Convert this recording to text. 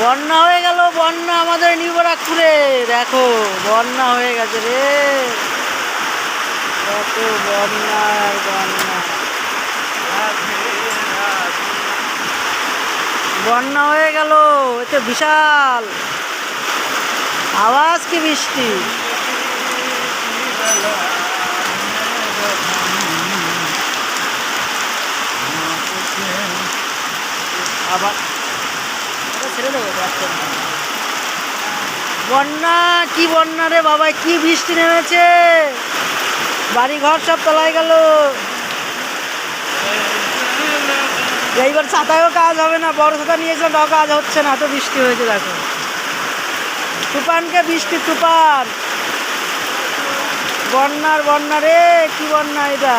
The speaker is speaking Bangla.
বন্যা হয়ে গেল, বন্যা আমাদের নিবরাকপুরে দেখো, বন্যা হয়ে গেছে রে। কত বন্যা বন্যা। বন্যা হয়ে গেল এতে বিশাল। আওয়াজ কি বৃষ্টি আবার এটা ছেড়ে দেবো বন্যা, কি বন্যা রে বাবা কি বৃষ্টি নেমেছে। বাড়ি ঘর সব তলায় গেল। এইবার ছাতায়ও কাজ হবে না, বড় ছাতা নিয়েছিলাম তাও কাজ হচ্ছে না, এত বৃষ্টি হয়েছে, দেখো। তুফানকে বৃষ্টি তুফান। বন্যার বন্যা রে, কি বন্যা এটা।